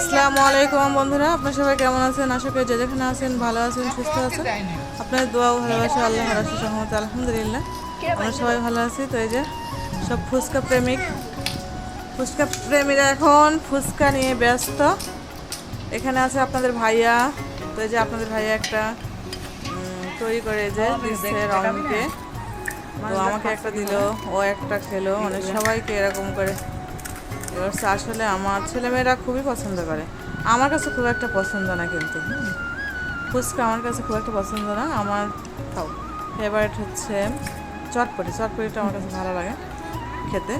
আসসালামু আলাইকুম বন্ধুরা, আপনার সবাই কেমন আছেন? আশা করি যে যেখানে আছেন, ভালো আছেন, সুস্থ আছেন। আপনার দোয়া ভালোবাসা আল্লাহ রাসুল সহমত, আলহামদুলিল্লাহ। আমরা সবাই ভালো আছি। তো এই যে সব ফুচকা প্রেমিক, ফুচকা প্রেমীরা এখন ফুচকা নিয়ে ব্যস্ত। এখানে আছে আপনাদের ভাইয়া। তো এই যে আপনাদের ভাইয়া একটা তৈরি করে যে দিচ্ছে রঙকে। তো আমাকে একটা দিল, ও একটা খেলো মানে সবাইকে এরকম করে এবার আসলে আমার ছেলেমেয়েরা খুবই পছন্দ করে। আমার কাছে খুব একটা পছন্দ না কিন্তু। ফুচকা আমার কাছে খুব একটা পছন্দ না। আমার খাও। ফেভারিট হচ্ছে চটপটি। চটপটিটা আমার কাছে ভালো লাগে খেতে।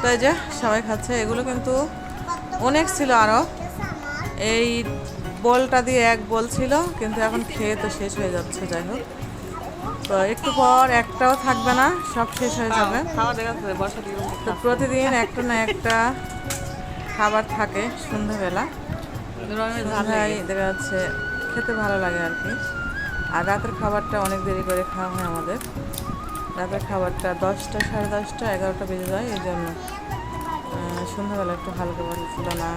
তো এই যে সবাই খাচ্ছে। এগুলো কিন্তু অনেক ছিল আরও এই বলটা দিয়ে এক বল ছিল, কিন্তু এখন খেয়ে তো শেষ হয়ে যাচ্ছে, যাই হোক। তো একটু পর একটাও থাকবে না সব শেষ হয়ে যাবে। দিকে তো প্রতিদিন একটা না একটা খাবার থাকে সন্ধ্যাবেলা। সন্ধ্যায় দেখা যাচ্ছে খেতে ভালো লাগে আর কি। আর রাতের খাবারটা অনেক দেরি করে খাওয়া হয় আমাদের। রাতের খাবারটা দশটা সাড়ে দশটা এগারোটা বেজে যায় এই জন্য সন্ধ্যাবেলা একটু হালকা পাতলা না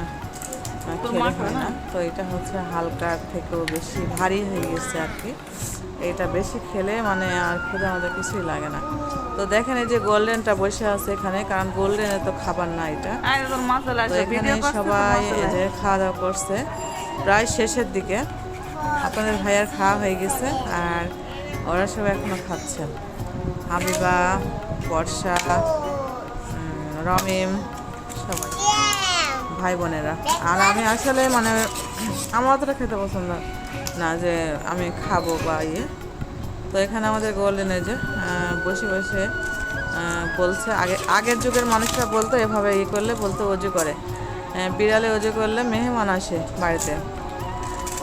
আহ, খেলে হয় না? তো এটা হচ্ছে হালকার থেকেও বেশি ভারী হয়ে গেছে আর কি। এটা বেশি খেলে মানে আর খেতে আমাদের কিছুই লাগে না। তো দেখেন এই যে গোল্ডেনটা বসে আছে এখানে কারণ গোল্ডেনে তো খাবার না এটা। এখানে সবাই এই যে খাওয়া দাওয়া করছে। প্রায় শেষের দিকে। আপনাদের ভাইয়ার খাওয়া হয়ে গেছে আর ওরা সব এখনও খাচ্ছেন হাবিবা বর্ষা রমিম সবাই। ভাই বোনেরা। আর আমি আসলে মানে আমার অতটা খেতে পছন্দ না যে আমি খাব বা ইয়ে। তো এখানে আমাদের গোল্ডেনে যে বসে বসে বলছে, আগে, আগের যুগের মানুষরা বলতো এভাবে ইয়ে করলে, বলতো অজু করে। বিড়ালে অজু করলে মেহমান আসে বাড়িতে।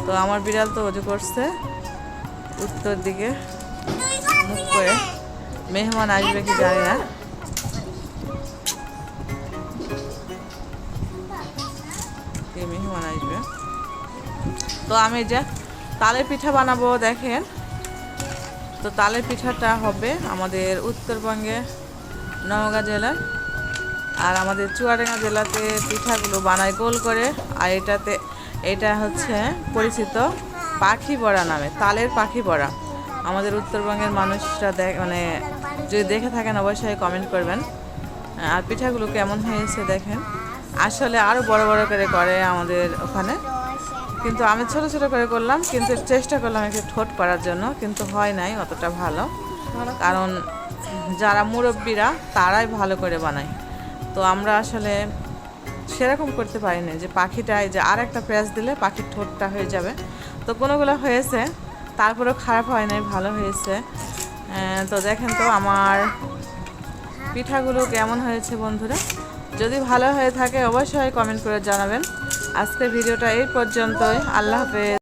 তো আমার বিড়াল তো অজু করছে উত্তর দিকে। মুখ করে। মেহমান আসবে কি জানি না। কি মেহমান আসবে তো আমি যে তালের পিঠা বানাবো, দেখেন। তো তালের পিঠাটা হবে আমাদের উত্তরবঙ্গে নওগাঁ জেলার। আর আমাদের চুয়াডাঙ্গা জেলাতে পিঠাগুলো বানায় গোল করে। আর এটাতে, এটা হচ্ছে পরিচিত পাখি বড়া নামে, তালের পাখি বড়া। আমাদের উত্তরবঙ্গের মানুষরা দেখ মানে যদি দেখে থাকেন অবশ্যই কমেন্ট করবেন। আর পিঠাগুলো কেমন হয়েছে দেখেন। আসলে আরও বড় বড় করে করে আমাদের ওখানে। কিন্তু আমি ছোট ছোট করে করলাম, কিন্তু চেষ্টা করলাম একটু ঠোঁট করার জন্য, কিন্তু হয় নাই অতটা ভালো। কারণ যারা মুরব্বীরা, তারাই ভালো করে বানায়। তো আমরা আসলে সেরকম করতে পারি না যে পাখিটায় যে আর একটা পেঁয়াজ দিলে পাখির ঠোঁটটা হয়ে যাবে। তো কোনোগুলো হয়েছে, তারপরেও খারাপ হয় নাই, ভালো হয়েছে। তো দেখেন তো আমার পিঠাগুলো কেমন হয়েছে বন্ধুরা। যদি ভালো হয়ে থাকে অবশ্যই কমেন্ট করে জানাবেন। আজকে ভিডিওটা এই পর্যন্তই। আল্লাহ হাফেজ।